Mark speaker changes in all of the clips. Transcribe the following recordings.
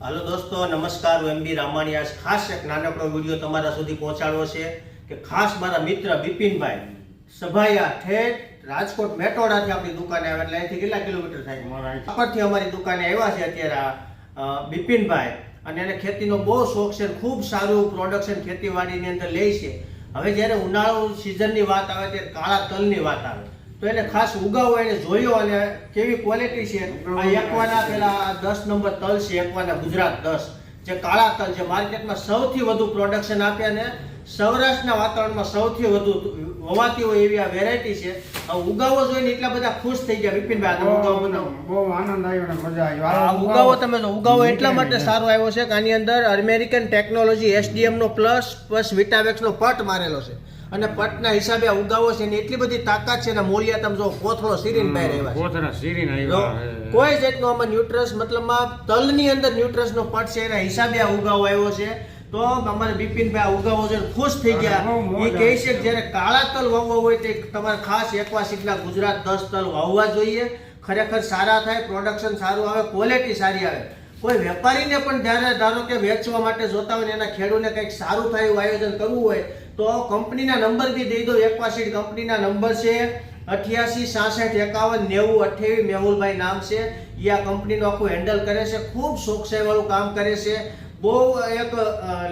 Speaker 1: હાલો દોસ્તો નમસ્કાર હું એમ બી રામાણી. આજ ખાસ એક નાનકડો વીડિયો તમારા સુધી પહોંચાડવો છે કે ખાસ મારા મિત્ર બિપિનભાઈ સભાયા ઠેઠ રાજકોટ મેટોડાથી આપણી દુકાને આવે એટલે અહીંથી કેટલા કિલોમીટર થાય? પરથી. અમારી દુકાને આવ્યા છે અત્યારે બિપિનભાઈ. અને એને ખેતીનો બહુ શોખ છે ખૂબ સારું પ્રોડક્શન ખેતીવાડીની અંદર લે છે. હવે જ્યારે ઉનાળુ સિઝનની વાત આવે ત્યારે કાળા તલની વાત આવે. તો એને ખાસ ઉગાવો એને જોયો અને કેવી ક્વોલિટી છે? આ એકવાના પેલા દસ નંબર તલ છે એકવાના ગુજરાત દસ. જે કાળા તલ છે માર્કેટમાં સૌથી વધુ પ્રોડક્શન આપે અને સૌરાષ્ટ્રના વાતાવરણમાં સૌથી વધુ હોવાતી હોય એવી આ વેરાયટી છે. ઉગાવો જોઈને એટલા બધા ખુશ થઈ ગયા વિપિનભાઈ આ ઉગાવો બનાવો.
Speaker 2: બહુ આનંદ આવ્યો ને મજા આવી.
Speaker 1: આ ઉગાવો તમે ઉગાવો એટલા માટે સારો આવ્યો છે કે આની અંદર અમેરિકન ટેકનોલોજી એસડીએમ નો પ્લસ પ્લસ વિટાવેક્સ નો પટ મારેલો છે. અને પટના હિસાબે ઉગાવો છે એની એટલી બધી તાકાત છે ને મોલિયા તમે જો કોથળો સીરીને બહાર આવ્યા
Speaker 2: કોથળા સીરીને આવ્યા
Speaker 1: કોઈ જાતનો આમાં ન્યુટ્રસ મતલબમાં તલની અંદર ન્યુટ્રસ નો પટ છે એના હિસાબે આ ઉગાવો આવ્યો છે. તો અમારે બિપિનભાઈ ઉગાવો છે ખુશ થઈ ગયા. એ કહે છે કે જ્યારે કાળા તલ વાવવા હોય તે તમારે ખાસ એકવા સીટના ગુજરાત દસ તલ વાવવા જોઈએ. ખરેખર સારા થાય પ્રોડક્શન સારું આવે ક્વોલિટી સારી આવે. કોઈ વેપારીને પણ જ્યારે ધારો કે વેચવા માટે જોતા હોય ને એના ખેડૂતને કંઈક સારું થાય એવું આયોજન કરવું હોય તો કંપનીના નંબર બી દઈ દો એક્વાસીડ કંપનીના નંબર છે અઠ્યાસી, સાસઠ, એકાવન, નેવું અઠ્યાવીસ મેહુલભાઈ નામ છે. એ આ કંપનીનું આખું હેન્ડલ કરે છે. ખૂબ શોખસાઈ વાળું કામ કરે છે. બહુ એક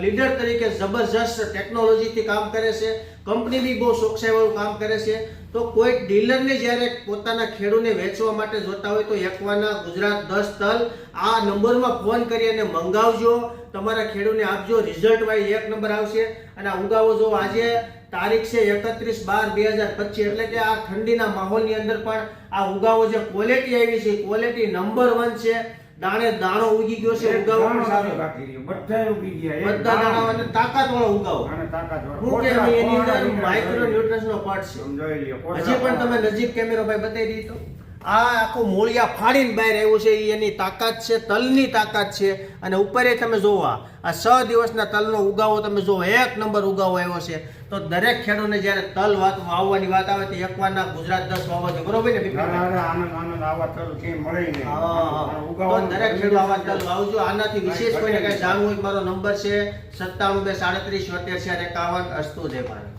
Speaker 1: લીડર તરીકે જબરજસ્ત ટેકનોલોજીથી કામ કરે છે. કંપની બી બહુ શોખસાઈ કામ કરે છે. તો કોઈ ડીલરને જ્યારે પોતાના ખેડૂને વેચવા માટે જોતા હોય તો એકવાના ગુજરાત દસ તલ આ નંબરમાં ફોન કરી અને મંગાવજો. તમારા ખેડૂને આપજો. રિઝલ્ટ વાઇઝ એક નંબર આવશે. અને આ ઉગાવો જો આજે તારીખ છે એકત્રીસ બાર બે હજાર પચીસ, એટલે કે આ ઠંડીના માહોલની અંદર પણ આ ઉગાવો જે ક્વોલિટી આવી છે ક્વોલિટી નંબર વન છે. દાણે દાણો ઉગી ગયો છે ઉગાવો પણ સારો
Speaker 2: નથી રહ્યો. બધાય ઉગી ગયા.
Speaker 1: બધા દાણા અને તાકાત વાળો ઉગાવો
Speaker 2: અને તાકાત
Speaker 1: વાળો કે એની અંદર માઇક્રો ન્યુટ્રન્સ નો પાર્ટ છે
Speaker 2: સમજાવી લ્યો.
Speaker 1: હજી પણ તમે નજીક કેમેરો ભાઈ બતાવી દીધો આ આખું મૂળિયા ફાડીને બહાર આવ્યું છે એની તાકાત છે તલની તાકાત છે. અને ઉપરે તમે જોવા આ છ દિવસના તલનો ઉગાવો તમે જોવો એક નંબર ઉગાવો આવ્યો છે. તો દરેક ખેડૂતને જ્યારે તલ વાત વાવવાની વાત આવે તો એકવારના ગુજરાત દસ વાવો છે બરોબર ને દરેક ખેડૂત આવા તલ વાવજો. આનાથી વિશેષ કોઈને કઈ જાણવું મારો નંબર છે સત્તાણું બે સાડત્રીસ છોતેર ચાર એકાવન અસ્તુ જય ભારત.